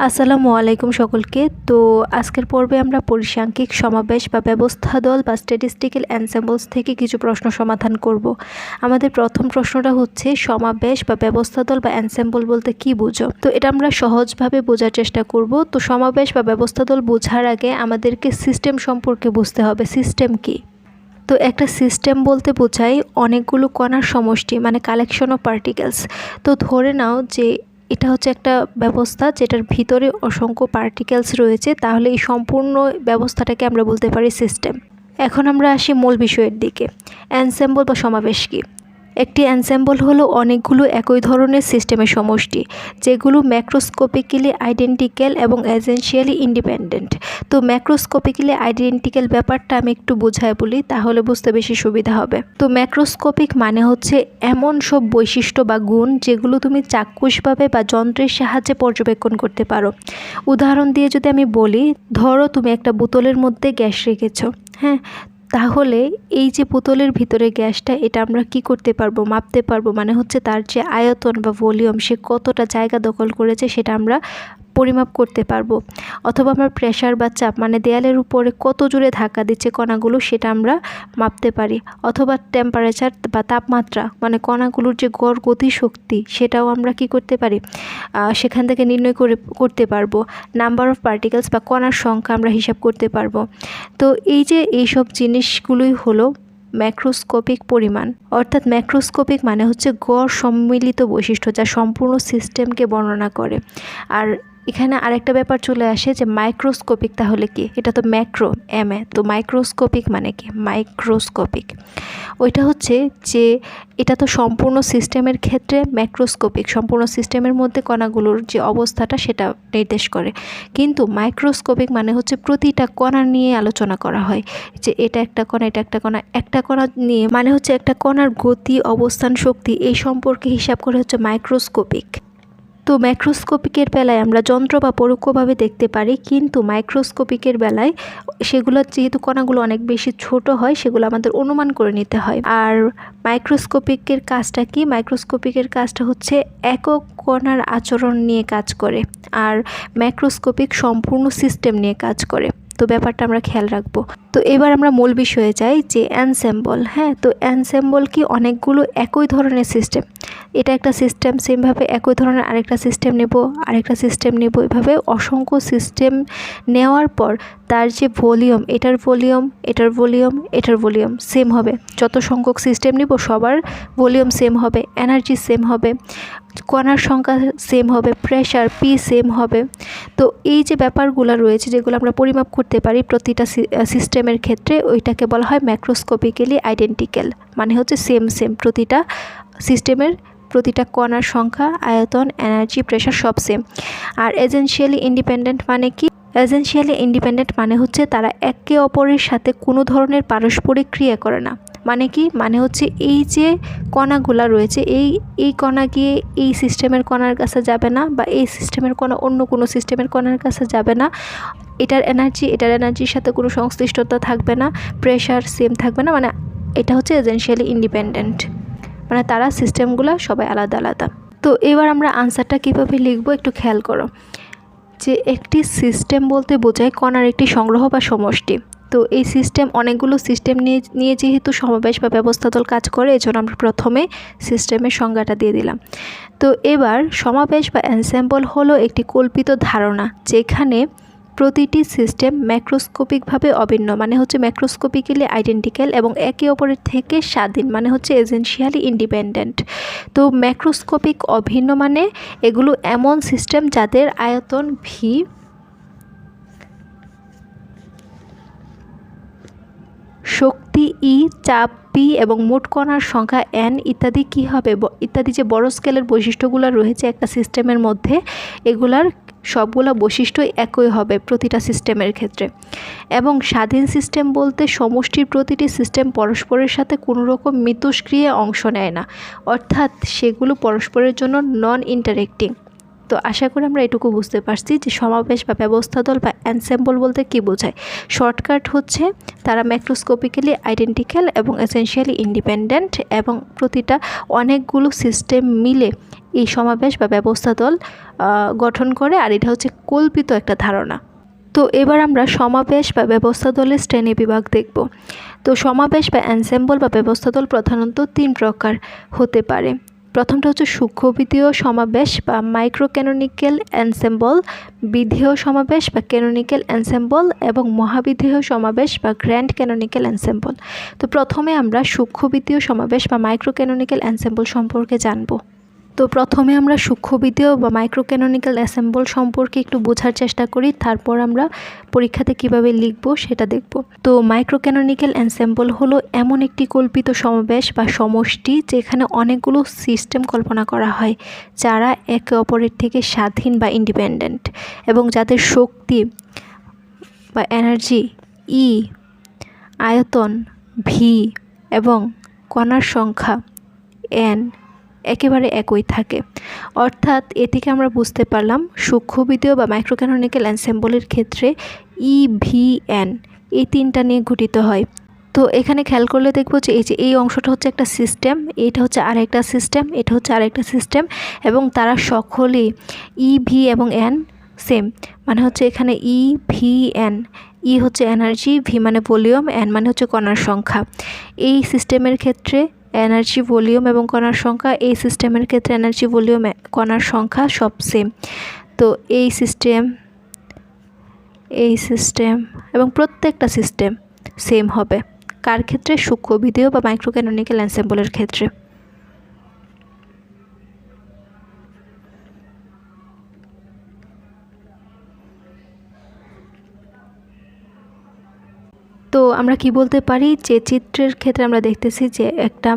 আসসালামু আলাইকুম সকলকে। তো আজকের পর্বে আমরা পরিসাংখ্যিক সমাবেশ বা ব্যবস্থা দল বা স্ট্যাটিস্টিক্যাল অ্যানসেম্বলস থেকে কিছু প্রশ্ন সমাধান করব। আমাদের প্রথম প্রশ্নটা হচ্ছে, সমাবেশ বা ব্যবস্থা দল বা অ্যানসেম্বল বলতে কি বুঝো? তো এটা আমরা সহজভাবে বোঝার চেষ্টা করব। তো সমাবেশ বা ব্যবস্থা দল বোঝার আগে আমাদেরকে সিস্টেম সম্পর্কে বুঝতে হবে। সিস্টেম কি? তো একটা সিস্টেম বলতে বোঝায় অনেকগুলো কণার সমষ্টি মানে কালেকশন অফ পার্টিকেলস তো ধরে নাও যে এটা হচ্ছে একটা ব্যবস্থা যেটার ভিতরে অসংখ্য পার্টিকেলস রয়েছে, তাহলে এই সম্পূর্ণ ব্যবস্থাটাকে আমরা বলতে পারি সিস্টেম এখন আমরা আসি মূল বিষয়ের দিকে। অ্যানসেম্বল বা সমাবেশ কী? একটি অ্যানসেম্বল হলো অনেকগুলো একই ধরনের সিস্টেমের সমষ্টি, যেগুলো ম্যাক্রোস্কোপিক্যালি আইডেন্টিক্যাল এবং এজেন্সিয়ালি ইন্ডিপেন্ডেন্ট তো ম্যাক্রোস্কোপিক্যালি আইডেন্টিক্যাল ব্যাপারটা আমি একটু বোঝায় বলি, তাহলে বুঝতে বেশি সুবিধা হবে। তো ম্যাক্রোস্কোপিক মানে হচ্ছে এমন সব বৈশিষ্ট্য বা গুণ যেগুলো তুমি চাক্ষুষভাবে বা যন্ত্রের সাহায্যে পর্যবেক্ষণ করতে পারো। উদাহরণ দিয়ে যদি আমি বলি, ধরো তুমি একটা বোতলের মধ্যে গ্যাস রেখেছো হ্যাঁ? তাহলে এই যে বোতলের ভিতরে গ্যাসটা, এটা আমরা কি করতে পারব, মাপতে পারব? মানে হচ্ছে তার যে আয়তন বা ভলিউম, সে কতটা জায়গা দখল করেছে, সেটা আমরা পরিমাপ করতে পারব। অথবা আমরা প্রেশার বা চাপ মানে দেয়ালের উপরে কত জোরে ধাক্কা দিচ্ছে কণাগুলো, সেটা আমরা মাপতে পারি। অথবা টেম্পারেচার বা তাপমাত্রা মানে কণাগুলোর যে গড় গতিশক্তি সেটাও আমরা কি করতে পারি? সেখান থেকে নির্ণয় করে, করতে পারব। নাম্বার অফ পার্টিকেলস বা কণার সংখ্যা আমরা হিসাব করতে পারব। তো এই যে এইসব জিনিসগুলোই হলো ম্যাক্রোস্কোপিক পরিমাণ, অর্থাৎ ম্যাক্রোস্কোপিক মানে হচ্ছে গড় সম্মিলিত বৈশিষ্ট্য যা সম্পূর্ণ সিস্টেমকে বর্ণনা করে। আর এখানে আরেকটা ব্যাপার চলে আসে যে মাইক্রোস্কোপিক তাহলে কি? এটা তো ম্যাক্রো এম এ তো মাইক্রোস্কোপিক মানে কি? মাইক্রোস্কোপিক ওইটা হচ্ছে যে এটা তো সম্পূর্ণ সিস্টেমের ক্ষেত্রে ম্যাক্রোস্কোপিক সম্পূর্ণ সিস্টেমের মধ্যে কণাগুলোর যে অবস্থাটা সেটা নির্দেশ করে। কিন্তু মাইক্রোস্কোপিক মানে হচ্ছে প্রতিটা কণা নিয়ে আলোচনা করা হয়। যে এটা একটা কণা, এটা একটা কণা একটা কণা নিয়ে মানে হচ্ছে একটা কণার গতি, অবস্থান, শক্তি এই সম্পর্কে হিসাব করে হচ্ছে মাইক্রোস্কোপিক তো ম্যাক্রোস্কোপিকের বেলায় আমরা যন্ত্র বা পরোক্ষভাবে দেখতে পারি, কিন্তু মাইক্রোস্কোপিকের বেলায় সেগুলো যেহেতু কণাগুলো অনেক বেশি ছোট হয়, সেগুলো আমাদের অনুমান করে নিতে হয়। আর মাইক্রোস্কোপিকের কাজটা কি? মাইক্রোস্কোপিকের কাজটা হচ্ছে একক কণার আচরণ নিয়ে কাজ করে, আর ম্যাক্রোস্কোপিক সম্পূর্ণ সিস্টেম নিয়ে কাজ করে। তো ব্যাপারটা আমরা খেয়াল রাখব। তো এবার আমরা মূল বিষয়ে যাই যে অ্যানসেম্বল হ্যাঁ? তো অ্যানসেম্বল কি অনেকগুলো একই ধরনের সিস্টেম এটা একটা সিস্টেম সেমভাবে একই ধরনের আরেকটা সিস্টেম নেব, আরেকটা সিস্টেম নেব। এভাবে অসংখ্য সিস্টেম নেওয়ার পর তার যে ভলিউম এটার ভলিউম এটার ভলিউম এটার ভলিউম সেম হবে। যত সংখ্যক সিস্টেম নিব, সবার ভলিউম সেম হবে এনার্জি সেম হবে, কণার সংখ্যা সেম হবে প্রেশার পি সেম হবে। তো এই যে ব্যাপারগুলো রয়েছে, যেগুলো আমরা পরিমাপ করতে পারি প্রতিটা সিস্টেমের ক্ষেত্রে ওইটাকে বলা হয় ম্যাক্রোস্কোপিক্যালি আইডেন্টিক্যাল মানে হচ্ছে সেম সেম প্রতিটা সিস্টেমের প্রতিটা কণার সংখ্যা, আয়তন এনার্জি প্রেশার সব সেম আর এজেন্সিয়ালি ইন্ডিপেন্ডেন্ট মানে কি? এজেন্সিয়ালি ইন্ডিপেন্ডেন্ট মানে হচ্ছে তারা একে অপরের সাথে কোনো ধরনের পারস্পরিক ক্রিয়া করে না। মানে কি? মানে হচ্ছে এই যে কণাগুলা রয়েছে, এই এই কণা গিয়ে এই সিস্টেমের কণার কাছে যাবে না বা এই সিস্টেমের কণা অন্য কোনো সিস্টেমের কণার কাছে যাবে না। এটার এনার্জি এটার এনার্জির সাথে কোনো সংশ্লিষ্টতা থাকবে না প্রেশার সেম থাকবে না মানে এটা হচ্ছে এজেন্সিয়ালি ইন্ডিপেন্ডেন্ট মানে তারা সিস্টেমগুলো সবাই আলাদা আলাদা। তো এবার আমরা আনসারটা কীভাবে লিখব একটু খেয়াল করো। যে একটি সিস্টেম বলতে বোঝায় কণার একটি সংগ্রহ বা সমষ্টি। তো এই সিস্টেম অনেকগুলো সিস্টেম নিয়ে নিয়ে যেহেতু সমাবেশ বা ব্যবস্থা দল কাজ করে, এজন্য আমরা প্রথমে সিস্টেমের সংজ্ঞাটা দিয়ে দিলাম। তো এবার সমাবেশ বা অ্যানসেম্বল হলো একটি কল্পিত ধারণা, যেখানে প্রতিটি সিস্টেম ম্যাক্রোস্কোপিকভাবে অভিন্ন মানে হচ্ছে ম্যাক্রোস্কোপিক্যালি আইডেন্টিক্যাল এবং একে অপরের থেকে স্বাধীন মানে হচ্ছে এজেন্সিয়ালি ইন্ডিপেন্ডেন্ট। তো ম্যাক্রোস্কোপিক অভিন্ন মানে এগুলো এমন সিস্টেম যাদের আয়তন ভি শক্তি ই চাপ পি এবং মোট কণার সংখ্যা এন ইত্যাদি কি হবে? ইত্যাদি যে বড় স্কেলের বৈশিষ্ট্যগুলো রয়েছে একটা সিস্টেমের মধ্যে, এগুলার সবগুলো বৈশিষ্ট্যই একই হবে প্রতিটা সিস্টেমের ক্ষেত্রে। এবং স্বাধীন সিস্টেম বলতে সমষ্টির প্রতিটি সিস্টেম পরস্পরের সাথে কোনো রকম মিতস্ক্রিয়ায় অংশ নেয় না। অর্থাৎ সেগুলো পরস্পরের জন্য নন ইন্টারেক্টিং তো আশা করি আমরা এটুকু বুঝতে পারছি যে সমাবেশ বা ব্যবস্থা দল বা অ্যানসেম্বল বলতে কী বোঝায়। শর্টকাট হচ্ছে তারা ম্যাক্রোস্কোপিক্যালি আইডেন্টিক্যাল এবং এসেনশিয়ালি ইন্ডিপেন্ডেন্ট এবং প্রতিটা অনেকগুলো সিস্টেম মিলে এই সমাবেশ বা ব্যবস্থা দল গঠন করে আর এটা হচ্ছে কল্পিত একটা ধারণা। তো এবার আমরা সমাবেশ বা ব্যবস্থা দলের শ্রেণি বিভাগ দেখব। তো সমাবেশ বা অ্যানসেম্বল বা ব্যবস্থা দল প্রধানত তিন প্রকার হতে পারে। প্রথমটা হচ্ছে সূক্ষ্ম বিধীয় সমাবেশ বা মাইক্রো ক্যানোনিক্যাল অ্যানসেম্বল বিধেয় সমাবেশ বা ক্যানোনিক্যাল অ্যানসেম্বল এবং মহাবিধেয় সমাবেশ বা গ্র্যান্ড ক্যানোনিক্যাল অ্যানসেম্বল তো প্রথমে আমরা সূক্ষ্ম বিধীয় সমাবেশ বা মাইক্রো ক্যানোনিক্যাল অ্যানসেম্বল সম্পর্কে জানব। তো প্রথমে আমরা সূক্ষ্মবিদীয় বা মাইক্রো ক্যানোনিক্যাল অ্যাসেম্বল সম্পর্কে একটু বোঝার চেষ্টা করি, তারপর আমরা পরীক্ষাতে কীভাবে লিখব সেটা দেখব। তো মাইক্রো ক্যানোনিক্যাল অ্যাসেম্বল হলো এমন একটি কল্পিত সমাবেশ বা সমষ্টি যেখানে অনেকগুলো সিস্টেম কল্পনা করা হয়, যারা একে অপরের থেকে স্বাধীন বা ইন্ডিপেন্ডেন্ট এবং যাদের শক্তি বা এনার্জি ই আয়তন ভি এবং কণার সংখ্যা এন একেবারে একই থাকে। অর্থাৎ এ থেকে আমরা বুঝতে পারলাম সূক্ষ্মবিদীয় বা মাইক্রোক্যানোনিক্যাল অ্যানসেম্বলের ক্ষেত্রে ইভিএন এই তিনটা নিয়ে গঠিত হয়। তো এখানে খেয়াল করলে দেখব যে এই যে এই অংশটা হচ্ছে একটা সিস্টেম এটা হচ্ছে আরেকটা সিস্টেম এটা হচ্ছে আরেকটা সিস্টেম এবং তারা সকলেই ই ভি এবং এন সেম মানে হচ্ছে এখানে ই ভি এন ই হচ্ছে এনার্জি ভি মানে ভলিউম এন মানে হচ্ছে কণার সংখ্যা। এই সিস্টেমের ক্ষেত্রে এনার্জি ভলিউম এবং কণার সংখ্যা, এই সিস্টেমের ক্ষেত্রে এনার্জি ভলিউম কণার সংখ্যা সব সেম তো এই সিস্টেম এই সিস্টেম এবং প্রত্যেকটা সিস্টেম সেম হবে। কার ক্ষেত্রে? সূক্ষ্ম ভিডিও বা মাইক্রোক্যানোনিক্যাল অ্যান্সেম্বলের ক্ষেত্রে। তো আমরা কি বলতে পারি যে চিত্রের ক্ষেত্রে আমরা দেখতেছি যে একটা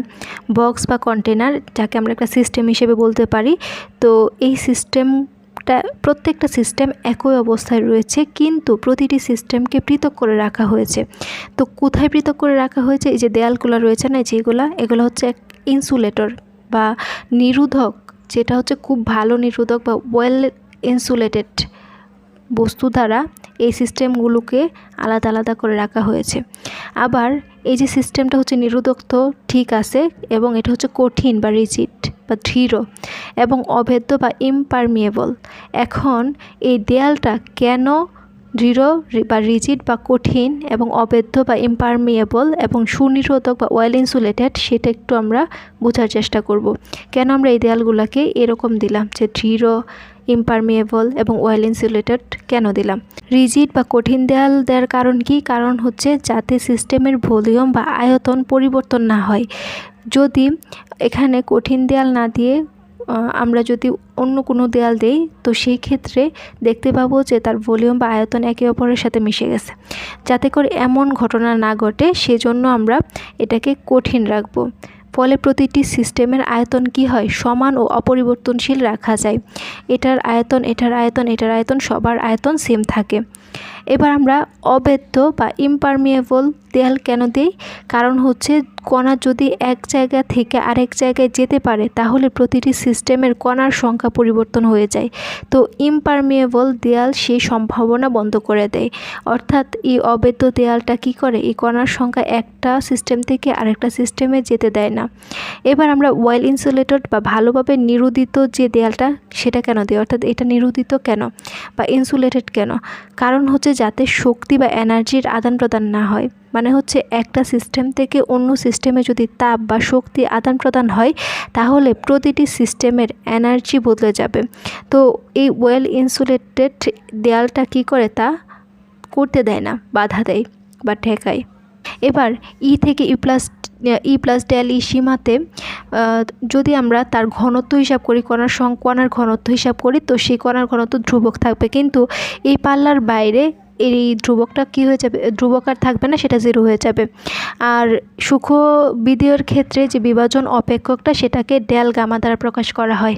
বক্স বা কন্টেনার যাকে আমরা একটা সিস্টেম হিসেবে বলতে পারি, তো এই সিস্টেমটা প্রত্যেকটা সিস্টেম একই অবস্থায় রয়েছে, কিন্তু প্রতিটি সিস্টেমকে পৃথক করে রাখা হয়েছে। তো কোথায় পৃথক করে রাখা হয়েছে? এই যে দেয়ালগুলো রয়েছে না যেগুলো এগুলো হচ্ছে এক ইনসুলেটর বা নিরোধক, যেটা হচ্ছে খুব ভালো নিরোধক বা ওয়েল ইনসুলেটেড বস্তু দ্বারা এই সিস্টেমগুলোকে আলাদা আলাদা করে রাখা হয়েছে। আবার এই যে সিস্টেমটা হচ্ছে নিরোধক তো ঠিক আছে, এবং এটা হচ্ছে কঠিন বা রিজিট বা দৃঢ় এবং অভেদ্য বা ইমপারমিয়েবল এখন এই দেয়ালটা কেন দৃঢ় বা রিজিড বা কঠিন এবং অবেদ্য বা ইম্পারমিয়েবল এবং সুনিরোধক বা ওয়েল ইনসুলেটেড সেটা একটু আমরা বোঝার চেষ্টা করব। কেন আমরা এই দেয়ালগুলোকে এরকম দিলাম যে দৃঢ় ইম্পারমিয়েবল এবং ওয়েল ইনসুলেটেড কেন দিলাম? রিজিড বা কঠিন দেয়াল দেওয়ার কারণ কি? কারণ হচ্ছে যাতে সিস্টেমের ভলিউম বা আয়তন পরিবর্তন না হয়। যদি এখানে কঠিন দেয়াল না দিয়ে আমরা যদি অন্য কোনো দেয়াল দেই, তো সেই ক্ষেত্রে দেখতে পাবো যে তার ভলিউম বা আয়তন একে অপরের সাথে মিশে গেছে। যাতে করে এমন ঘটনা না ঘটে, সেজন্য আমরা এটাকে কঠিন রাখব। ফলে প্রতিটি সিস্টেমের আয়তন কি হয়? সমান ও অপরিবর্তনশীল রাখা যায়। এটার আয়তন এটার আয়তন এটার আয়তন সবার আয়তন সেম থাকে। এবার আমরা অবেদ্য বা ইম্পারমিয়েবল দেয়াল কেন দিই? কারণ হচ্ছে কণা যদি এক জায়গা থেকে আরেক জায়গায় যেতে পারে, তাহলে প্রতিটি সিস্টেমের কণার সংখ্যা পরিবর্তন হয়ে যায়। তো ইম্পারমিয়েবল দেয়াল সেই সম্ভাবনা বন্ধ করে দেয়। অর্থাৎ এই অবেদ্য দেয়ালটা কি করে? এই কণার সংখ্যা একটা সিস্টেম থেকে আরেকটা সিস্টেমে যেতে দেয় না। এবার আমরা ওয়েল ইনসুলেটেড বা ভালোভাবে নিরোধিত যে দেয়ালটা, সেটা কেন দিই? অর্থাৎ এটা নিরোধিত কেন? বা ইনসুলেটেড কেন? কারণ হচ্ছে যাতে শক্তি বা এনার্জির আদান প্রদান না হয়। মানে হচ্ছে একটা সিস্টেম থেকে অন্য সিস্টেমে যদি তাপ বা শক্তি আদান প্রদান হয়, তাহলে প্রতিটি সিস্টেমের এনার্জি বদলে যাবে। তো এই ওয়েল ইনসুলেটেড দেয়ালটা কি করে? তা করতে দেয় না, বাধা দেয় বা ঠেকায়। এবার ই থেকে E plus E plus del E সীমাতে যদি আমরা তার ঘনত্ব হিসাব করি, কণার সং, কণার ঘনত্ব হিসাব করি, তো সেই কণার ঘনত্ব ধ্রুবক থাকবে। কিন্তু এই পাল্লার বাইরে এই ধ্রুবকটা কি হয়ে যাবে? ধ্রুবক আর থাকবে না, সেটা জিরো হয়ে যাবে। আর সুখ বিধিয়র ক্ষেত্রে যে বিভাজন অপেক্ষকটা, সেটাকে ডেল গামা দ্বারা প্রকাশ করা হয়।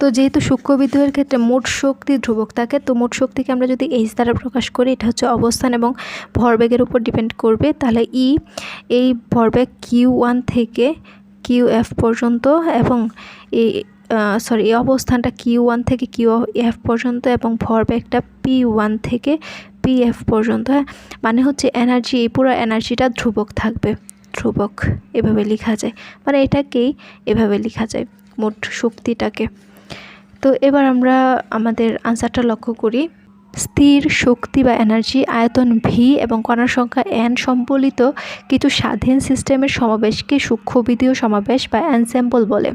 তো যেহেতু সূক্ষ্ম বিদ্যুতের ক্ষেত্রে মোট শক্তি ধ্রুবক থাকে, তো মোট শক্তিকে আমরা যদি এইচ দ্বারা প্রকাশ করি, এটা হচ্ছে অবস্থান এবং ভরবেগের উপর ডিপেন্ড করবে। তাহলে ই এই ভরবেগ কিউ ওয়ান থেকে কিউ এফ পর্যন্ত এবং এই সরি এই অবস্থানটা কিউ ওয়ান থেকে কিউ এফ পর্যন্ত এবং ভরবেগটা পি ওয়ান থেকে পি এফ পর্যন্ত হ্যাঁ? মানে হচ্ছে এনার্জি এই পুরো এনার্জিটা ধ্রুবক থাকবে। ধ্রুবক এভাবে লেখা যায়। মানে এটাকেই এভাবে লেখা যায়, মোট শক্তিটাকে। তো এবার আমরা আমাদের আনসারটা লক্ষ্য করি। স্থির শক্তি বা এনার্জি আয়তন ভি এবং কণার সংখ্যা এন সম্বলিত কিছু স্বাধীন সিস্টেমের সমাবেশকে সূক্ষ্মবিধীয় সমাবেশ বা অ্যানস্যাম্বল বলে।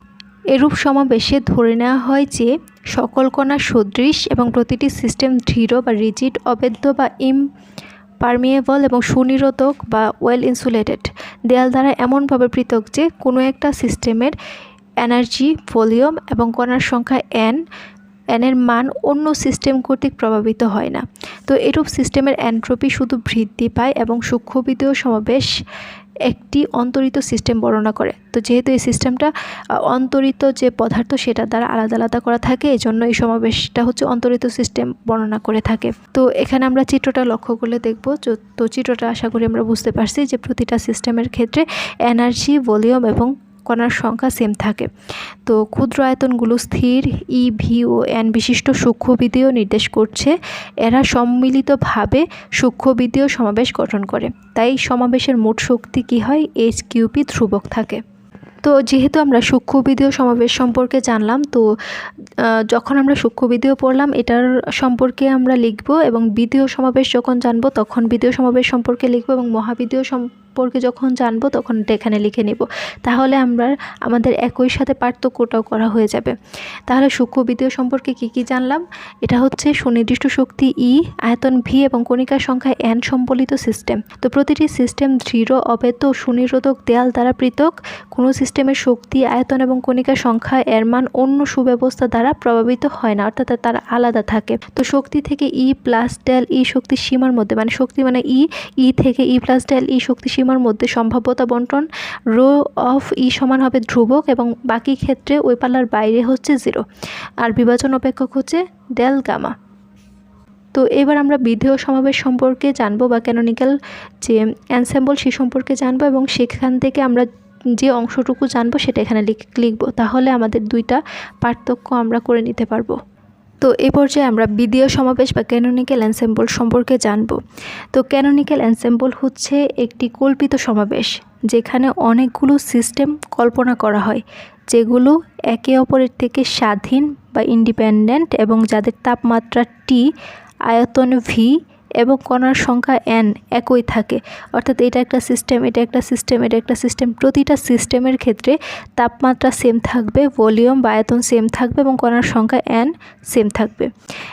এরূপ সমাবেশে ধরে নেওয়া হয় যে, সকল কণা সদৃশ এবং প্রতিটি সিস্টেম দৃঢ় বা রিজিড অবেদ্য বা ইম পারমিয়েবল এবং সুনিরোধক বা ওয়েল ইনসুলেটেড দেয়াল দ্বারা এমনভাবে পৃথক যে, কোনো একটা সিস্টেমের এনার্জি, ভলিউম এবং কণার সংখ্যা এন এনের মান অন্য সিস্টেম কর্তৃক প্রভাবিত হয় না। তো এরূপ সিস্টেমের অ্যান্ট্রপি শুধু বৃদ্ধি পায় এবং সূক্ষ্মবিদীয় সমাবেশ একটি অন্তরিত সিস্টেম বর্ণনা করে। তো যেহেতু এই সিস্টেমটা অন্তরিত যে পদার্থ সেটা দ্বারা আলাদা আলাদা করা থাকে এই জন্য এই সমাবেশটা হচ্ছে অন্তরিত সিস্টেম বর্ণনা করে থাকে। তো এখানে আমরা চিত্রটা লক্ষ্য করলে দেখব তো চিত্রটা আশা করি আমরা বুঝতে পারছি যে প্রতিটা সিস্টেমের ক্ষেত্রে এনার্জি, ভলিউম এবং কণার সংখ্যা সেম থাকে। তো ক্ষুদ্র আয়তনগুলো স্থির ই ভি ও এন বিশিষ্ট সূক্ষ্মবিদীয় নির্দেশ করছে। এরা সম্মিলিতভাবে সূক্ষ্মবিদীয় সমাবেশ গঠন করে। তাই সমাবেশের মোট শক্তি কী হয়? এইচ কিউপি ধ্রুবক থাকে। তো যেহেতু আমরা সূক্ষ্মবিদীয় সমাবেশ সম্পর্কে জানলাম, তো যখন আমরা সূক্ষ্মবিদীয় পড়লাম, এটার সম্পর্কে আমরা লিখব এবং বিদীয় সমাবেশ যখন জানব, তখন বিদীয় সমাবেশ সম্পর্কে লিখব এবং মহাবিদীয় সম্পর্কে যখন জানব, তখন এটা এখানে লিখে নেব। তাহলে আমরা, আমাদের একই সাথে পার্থক্যটাও করা হয়ে যাবে। তাহলে সূক্ষ্মবিদীয় সম্পর্কে কি কি জানলাম? এটা হচ্ছে সুনির্দিষ্ট শক্তি ই আয়তন ভি এবং কণিকার সংখ্যা এন সম্বলিত সিস্টেম তো প্রতিটি সিস্টেম দৃঢ় অবেদ্য সুনিরোধক দেয়াল দ্বারা পৃথক। কোনো সিস্টেমের শক্তি, আয়তন এবং কণিকার সংখ্যা এর মান অন্য সুব্যবস্থা দ্বারা প্রভাবিত হয় না, অর্থাৎ তারা আলাদা থাকে। তো শক্তি থেকে ই প্লাস ডেল ই শক্তির সীমার মধ্যে মানে শক্তি মানে ই ই থেকে ই প্লাস ডেল ই শক্তি সীমার মধ্যে সম্ভাব্যতা বন্টন রো অফ ই সমান হবে ধ্রুবক এবং বাকি ক্ষেত্রে ওই পাল্লার বাইরে হচ্ছে জিরো। আর বিভাজন অপেক্ষক হচ্ছে ডেল গামা। তো এবার আমরা বিধেয় সমাবেশ সম্পর্কে জানব বা ক্যানোনিক্যাল যে অ্যানসেম্বল সে সম্পর্কে জানব এবং সেখান থেকে আমরা যে অংশটুকু জানব সেটা এখানে লিখ, লিখব। তাহলে আমাদের দুইটা পার্থক্য আমরা করে নিতে পারব। তো এই পর্যায়ে আমরা বিদীয় সমাবেশ বা ক্যানোনিক্যাল অ্যানসেম্বল সম্পর্কে জানব। তো ক্যানোনিক্যাল অ্যানসেম্বল হচ্ছে একটি কল্পিত সমাবেশ যেখানে অনেকগুলো সিস্টেম কল্পনা করা হয়, যেগুলো একে অপরের থেকে স্বাধীন বা ইন্ডিপেন্ডেন্ট এবং যাদের তাপমাত্রা টি আয়তন ভি এবং কণার সংখ্যা এন একই থাকে। অর্থাৎ এটা একটা সিস্টেম এটা একটা সিস্টেম এটা একটা সিস্টেম প্রতিটা সিস্টেমের ক্ষেত্রে তাপমাত্রা সেম থাকবে ভলিউম বা আয়তন সেম থাকবে এবং কণার সংখ্যা এন সেম থাকবে।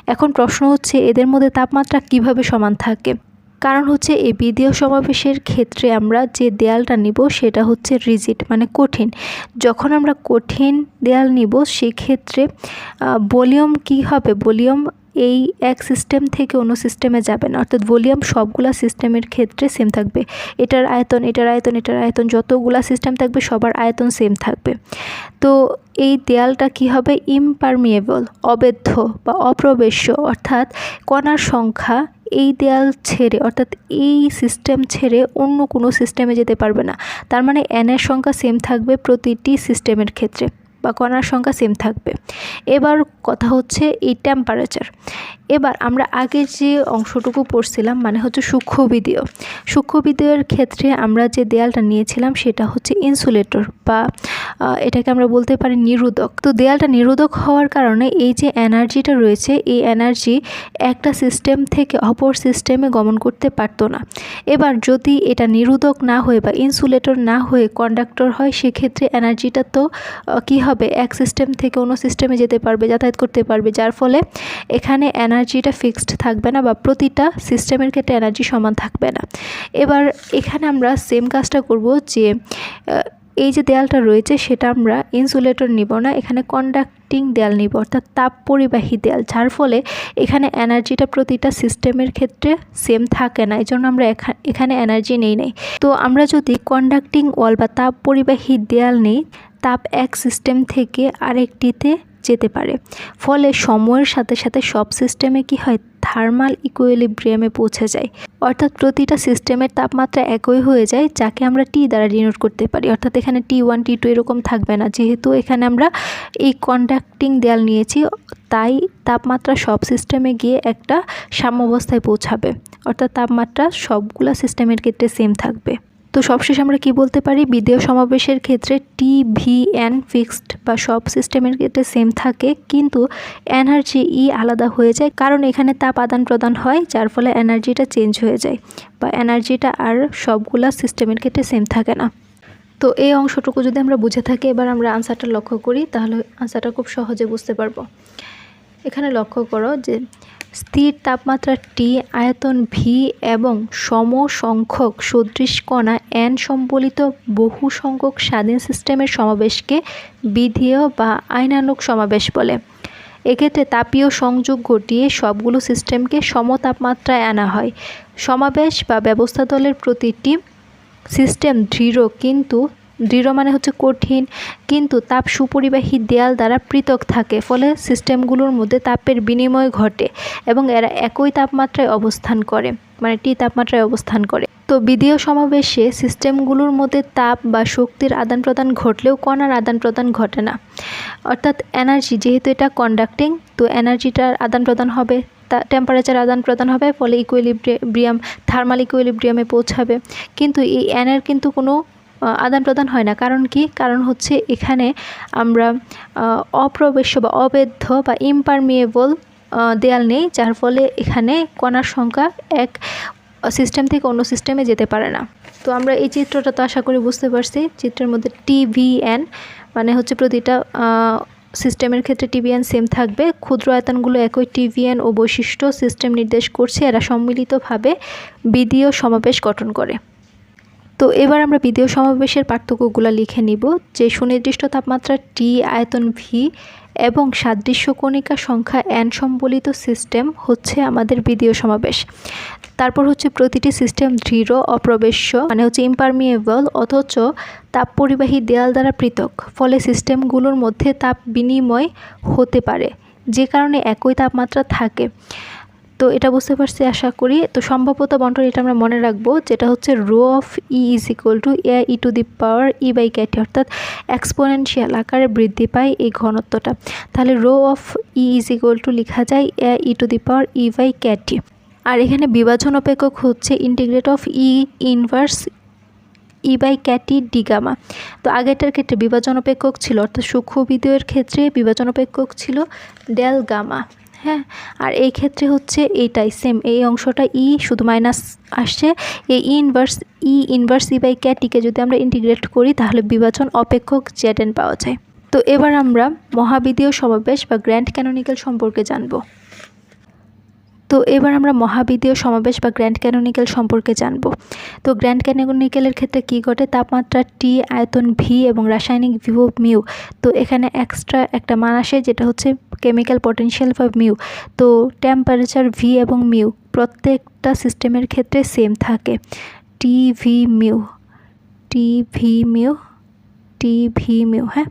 এখন প্রশ্ন হচ্ছে, এদের মধ্যে তাপমাত্রা কীভাবে সমান থাকে? কারণ হচ্ছে এই বিদীয় সমাবেশের ক্ষেত্রে আমরা যে দেয়ালটা নিব, সেটা হচ্ছে রিজিট মানে কঠিন। যখন আমরা কঠিন দেয়াল নিব, সেক্ষেত্রে ভলিউম কি হবে? ভলিউম এই এক সিস্টেম থেকে অন্য সিস্টেমে যাবে না। অর্থাৎ ভলিউম সবগুলা সিস্টেমের ক্ষেত্রে সেম থাকবে। এটার আয়তন এটার আয়তন এটার আয়তন, যতগুলা সিস্টেম থাকবে, সবার আয়তন সেম থাকবে। তো এই দেয়ালটা কি হবে? ইমপারমিয়েবল অবেধ্য বা অপ্রবেশ্য, অর্থাৎ কণার সংখ্যা এই দেয়াল ছেড়ে, অর্থাৎ এই সিস্টেম ছেড়ে অন্য কোনো সিস্টেমে যেতে পারবে না। তার মানে এনের সংখ্যা সেম থাকবে প্রতিটি সিস্টেমের ক্ষেত্রে। বা কণার সংখ্যা সেম থাকবে। এবার কথা হচ্ছে এই টেম্পারেচার এবার আমরা আগে যে অংশটুকু পড়ছিলাম মানে হচ্ছে সূক্ষ্মবিদীয়। সূক্ষ্মবিদীয়ের ক্ষেত্রে আমরা যে দেয়ালটা নিয়েছিলাম, সেটা হচ্ছে ইনসুলেটর বা এটাকে আমরা বলতে পারি নিরোধক তো দেয়ালটা নিরোধক হওয়ার কারণে এই যে এনার্জিটা রয়েছে, এই এনার্জি একটা সিস্টেম থেকে অপর সিস্টেমে গমন করতে পারতো না। এবার যদি এটা নিরোধক না হয়ে বা ইনসুলেটর না হয়ে কন্ডাক্টর হয়, সেক্ষেত্রে এনার্জিটা তো কী হবে, এক সিস্টেম থেকে অন্য সিস্টেমে যেতে পারবে, যাতায়াত করতে পারবে, যার ফলে এখানে এনার্জিটা ফিক্সড থাকবে না বা প্রতিটা সিস্টেমের ক্ষেত্রে এনার্জি সমান থাকবে না। এবার এখানে আমরা সেম কাজটা করব যে এই যে দেয়ালটা রয়েছে সেটা আমরা ইনসুলেটর নিব না, এখানে কন্ডাক্টিং দেয়াল নিব, অর্থাৎ তাপ পরিবাহী দেয়াল, যার ফলে এখানে এনার্জিটা প্রতিটা সিস্টেমের ক্ষেত্রে সেম থাকে না এই জন্য আমরা এখানে এনার্জি নেই নেই। তো আমরা যদি কন্ডাক্টিং ওয়াল বা তাপ পরিবাহী দেয়াল নিই তাপ এক সিস্টেম থেকে আরেকটিতে যেতে পারে। ফলে সময়ের সাথে সাথে সব সিস্টেমে কি হয়? থার্মাল ইকুইলিব্রিয়ামে পৌঁছে যায়। অর্থাৎ প্রতিটা সিস্টেমের তাপমাত্রা একই হয়ে যায়, যাকে আমরা টি দ্বারা ডিনোট করতে পারি। অর্থাৎ এখানে টি ওয়ান টি টু এরকম থাকবে না। যেহেতু এখানে আমরা এই কন্ডাক্টিং দেয়াল নিয়েছি, তাই তাপমাত্রা সব সিস্টেমে গিয়ে একটা সাম্যাবস্থায় পৌঁছাবে। অর্থাৎ তাপমাত্রা সবগুলা সিস্টেমের ক্ষেত্রে সেম থাকবে। তো সবশেষে আমরা কি বলতে পারি? বিদেয় সমাবেশের ক্ষেত্রে টি ভি এন ফিক্সড বা সব সিস্টেমের ক্ষেত্রে সেম থাকে, কিন্তু এনার্জি ই আলাদা হয়ে যায়। কারণ এখানে তাপ আদান প্রদান হয়, যার ফলে এনার্জিটা চেঞ্জ হয়ে যায় বা এনার্জিটা আর সবগুলা সিস্টেমের ক্ষেত্রে সেম থাকে না। তো এই অংশটুকু যদি আমরা বুঝে থাকি, এবার আমরা আনসারটা লক্ষ্য করি, তাহলে আনসারটা খুব সহজে বুঝতে পারব। এখানে লক্ষ্য করো যে স্থির তাপমাত্রা টি আয়তন ভি এবং সম সংখ্যক সদৃশ কণা এন সম্বলিত বহু সংখ্যক স্বাধীন সিস্টেমের সমাবেশকে বিধেয় বা আইনানুক সমাবেশ বলে। এক্ষেত্রে তাপীয় সংযোগ ঘটিয়ে সবগুলো সিস্টেমকে সমতাপমাত্রায় আনা হয়। সমাবেশ বা ব্যবস্থা দলের প্রতিটি সিস্টেম দৃঢ়, কিন্তু দৃঢ় মানে হচ্ছে কঠিন, কিন্তু তাপ সুপরিবাহী দেয়াল দ্বারা পৃথক থাকে, ফলে সিস্টেমগুলোর মধ্যে তাপের বিনিময় ঘটে এবং এরা একই তাপমাত্রায় অবস্থান করে মানে টি তাপমাত্রায় অবস্থান করে। তো বিদীয় সমাবেশে সিস্টেমগুলোর মধ্যে তাপ বা শক্তির আদান প্রদান ঘটলেও কণার আদান প্রদান ঘটে না। অর্থাৎ এনার্জি, যেহেতু এটা কন্ডাক্টিং, তো এনার্জিটার আদান প্রদান হবে, তা টেম্পারেচার আদান প্রদান হবে, ফলে ইকুইলিব্রিয়াম থার্মাল ইকুইলিব্রিয়ামে পৌঁছাবে। কিন্তু এই এনের কিন্তু কোনো আদান প্রদান হয় না। কারণ কি? কারণ হচ্ছে এখানে আমরা অপ্রবেশ্য বা অবেধ্য বা ইম্পারমিয়েবল দেয়াল নেই, যার ফলে এখানে কণার সংখ্যা এক সিস্টেম থেকে অন্য সিস্টেমে যেতে পারে না। তো আমরা এই চিত্রটা তো আশা করি বুঝতে পারছি। চিত্রের মধ্যে টিভিএন মানে হচ্ছে প্রতিটা সিস্টেমের ক্ষেত্রে টিভিএন সেম থাকবে। ক্ষুদ্র আয়তনগুলো একই টিভিএন ও বৈশিষ্ট্য সিস্টেম নির্দেশ করছে। এরা সম্মিলিতভাবে বিদীয় সমাবেশ গঠন করে। তো এবার আমরা বিদেয় সমাবেশের পার্থক্যগুলো লিখে নিব, যে সুনির্দিষ্ট তাপমাত্রা টি আয়তন ভি এবং সাদৃশ্য কণিকা সংখ্যা এন সম্বলিত সিস্টেম হচ্ছে আমাদের বিদীয় সমাবেশ। তারপর হচ্ছে প্রতিটি সিস্টেম দৃঢ়, অপ্রবেশ্য মানে হচ্ছে ইম্পারমিয়েবল অথচ তাপ পরিবাহী দেয়াল দ্বারা পৃথক, ফলে সিস্টেমগুলোর মধ্যে তাপ বিনিময় হতে পারে, যে কারণে একই তাপমাত্রা থাকে। তো এটা বুঝতে পারছি, আশা করি। তো সম্ভাব্যতা বন্টন এটা আমরা মনে রাখব, যেটা হচ্ছে rho of E is equal to A E to the power E by KT অর্থাৎ এক্সপোনেনশিয়াল আকারে বৃদ্ধি পায় এই ঘনত্বটা। তাহলে rho of E is equal to লেখা যায় এ E to the power E by KT আর এখানে বিভাজন অপেক্ষক হচ্ছে integrate of E inverse E by KT d gamma তো আগেরটার ক্ষেত্রে বিভাজন অপেক্ষক ছিল, অর্থাৎ সূক্ষ্ম ক্ষেত্রে বিভাজন অপেক্ষক ছিল ডেল গামা হ্যাঁ আর এই ক্ষেত্রে হচ্ছে এইটাই সেম এই অংশটা ই e শুধু মাইনাস আসছে। এই inverse E inverse E by ক্যাটিকে যদি আমরা ইন্টিগ্রেট করি, তাহলে বিভাজন অপেক্ষক জেডেন পাওয়া যায়। তো এবার আমরা মহাবিদীয় সমাবেশ বা গ্র্যান্ড ক্যানোনিক্যাল সম্পর্কে জানব। তো এবার আমরা মহাবিদীয় সমাবেশ বা গ্র্যান্ড ক্যানোনিক্যাল সম্পর্কে জানব। তো গ্র্যান্ড ক্যানোনিক্যালের ক্ষেত্রে কি ঘটে? তাপমাত্রা টি আয়তন ভি এবং রাসায়নিক ভিভো মিউ তো এখানে এক্সট্রা একটা মান আসে যেটা হচ্ছে কেমিক্যাল পটেনশিয়াল বা মিউ তো টেম্পারেচার ভি এবং মিউ প্রত্যেকটা সিস্টেমের ক্ষেত্রে সেম থাকে। T V mu T V mu T V mu হ্যাঁ?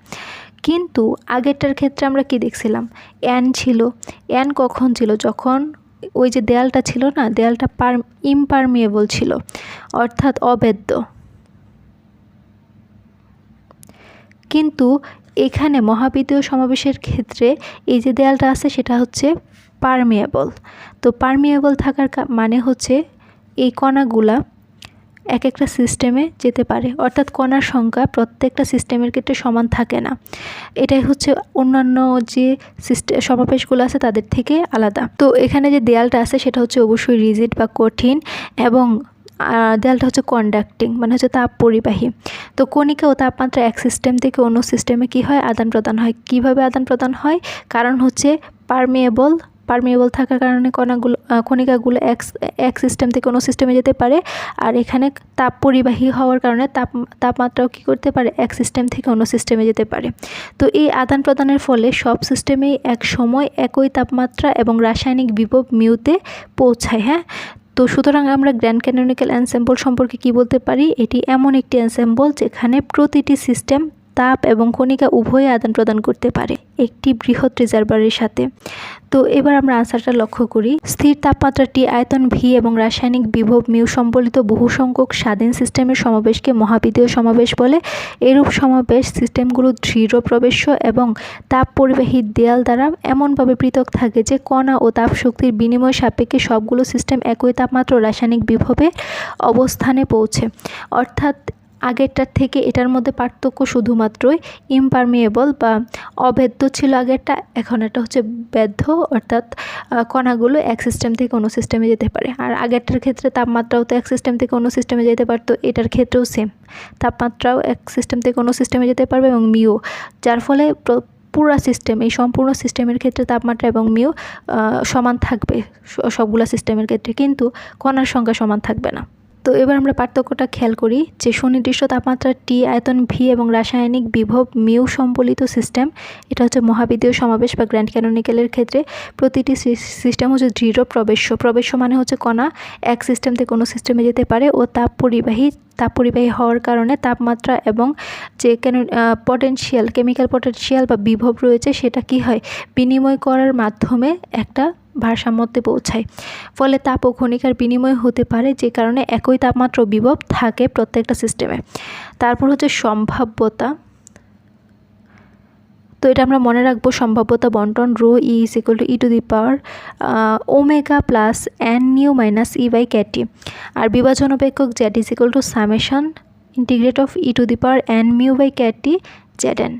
কিন্তু আগেরটার ক্ষেত্রে আমরা কি দেখছিলাম? অ্যান ছিল। অ্যান কখন ছিল? যখন ওই যে দেয়ালটা ছিল না, দেয়ালটা পার ইমপারমিয়েবল ছিল, অর্থাৎ অবেদ্য। কিন্তু এখানে মহাবিদ্যীয় সমাবেশের ক্ষেত্রে এই যে দেয়ালটা আছে, সেটা হচ্ছে পারমিয়েবল তো পারমিয়েবল থাকার মানে হচ্ছে এই কণাগুলা এক একটা সিস্টেমে যেতে পারে। অর্থাৎ কণার সংখ্যা প্রত্যেকটা সিস্টেমের ক্ষেত্রে সমান থাকে না। এটাই হচ্ছে অন্যান্য যে সিস্টেম সমাবেশগুলো আছে তাদের থেকে আলাদা। তো এখানে যে দেয়ালটা আছে সেটা হচ্ছে অবশ্যই রিজিড বা কঠিন এবং দেয়ালটা হচ্ছে কন্ডাক্টিং মানে হচ্ছে তাপ পরিবাহী। তো কণিকা ও তাপমাত্রা এক সিস্টেম থেকে অন্য সিস্টেমে কি হয়? আদান প্রদান হয়। কীভাবে আদান প্রদান হয়? কারণ হচ্ছে পারমিয়েবল পারমিয়েবল থাকার কারণে কণাগুলো কণিকাগুলো এক এক সিস্টেম থেকে অন্য সিস্টেমে যেতে পারে। আর এখানে তাপ পরিবাহী হওয়ার কারণে তাপ, তাপমাত্রাও কী করতে পারে? এক সিস্টেম থেকে অন্য সিস্টেমে যেতে পারে। তো এই আদান প্রদানের ফলে সব সিস্টেমেই এক সময় একই তাপমাত্রা এবং রাসায়নিক বিভব মিউতে পৌঁছায় হ্যাঁ? তো সুতরাং আমরা গ্র্যান্ড ক্যানোনিক্যাল অ্যানসেম্বল সম্পর্কে কি বলতে পারি? এটি এমন একটি অ্যানসেম্বল যেখানে প্রতিটি সিস্টেম তাপ এবং কণিকা উভয়ই আদান প্রদান করতে পারে, একটি বৃহৎ রিজার্ভারের সাথে। তো এবার আমরা আনসারটা লক্ষ্য করি। স্থির তাপমাত্রাটি আয়তন ভি এবং রাসায়নিক বিভব মিউ সম্বলিত বহু সংখ্যক স্বাধীন সিস্টেমের সমাবেশকে মহাবিদীয় সমাবেশ বলে। এরূপ সমাবেশ সিস্টেমগুলো দৃঢ় প্রবেশ্য এবং তাপ পরিবাহী দেয়াল দ্বারা এমনভাবে পৃথক থাকে যে কণা ও তাপ শক্তির বিনিময় সাপেক্ষে সবগুলো সিস্টেম একই তাপমাত্রা রাসায়নিক বিভবে অবস্থানে পৌঁছে। অর্থাৎ আগেরটার থেকে এটার মধ্যে পার্থক্য শুধুমাত্রই ইমপারমিয়েবল বা অভেদ্য ছিল আগেরটা, এখন এটা হচ্ছে বেদ্য অর্থাৎ কণাগুলো এক সিস্টেম থেকে অন্য সিস্টেমে যেতে পারে। আর আগেরটার ক্ষেত্রে তাপমাত্রাও তো এক সিস্টেম থেকে অন্য সিস্টেমে যেতে পারতো, এটার ক্ষেত্রেও সেম তাপমাত্রাও এক সিস্টেম থেকে অন্য সিস্টেমে যেতে পারবে এবং মিও যার ফলে পুরো সিস্টেম এই সম্পূর্ণ সিস্টেমের ক্ষেত্রে তাপমাত্রা এবং মিও সমান থাকবে সবগুলো সিস্টেমের ক্ষেত্রে। কিন্তু কণার সংখ্যা সমান থাকবে না। তো এবার আমরা পার্থক্যটা খেয়াল করি যে সুনির্দিষ্ট তাপমাত্রা টি আয়তন ভি এবং রাসায়নিক বিভব মিউ সম্বলিত সিস্টেম, এটা হচ্ছে মহাবিদীয় সমাবেশ বা গ্র্যান্ড ক্যানোনিক্যালের ক্ষেত্রে প্রতিটি সিস্টেম হচ্ছে দৃঢ় প্রবেশ্য প্রবেশ্য মানে হচ্ছে কণা, এক সিস্টেম থেকে কোনো সিস্টেমে যেতে পারে ও তাপ পরিবাহী তাপ পরিবাহী হওয়ার কারণে তাপমাত্রা এবং যে কেন পটেনশিয়াল কেমিক্যাল পটেনশিয়াল বা বিভব রয়েছে সেটা কি হয়? বিনিময় করার মাধ্যমে একটা ভারসাম্যতে পৌঁছায়। ফলে তাপ ও ক্ষণিকার বিনিময় হতে পারে যে কারণে একই তাপমাত্রা বিভব থাকে প্রত্যেকটা সিস্টেমে তারপর হচ্ছে সম্ভাব্যতা। তো এটা আমরা মনে রাখব সম্ভাব্যতা বন্টন rho E is equal to E to the power omega plus N nu minus E by KT আর বিভাজন অপেক্ষক Z is equal to summation integrate of E to the power N mu by KT Z N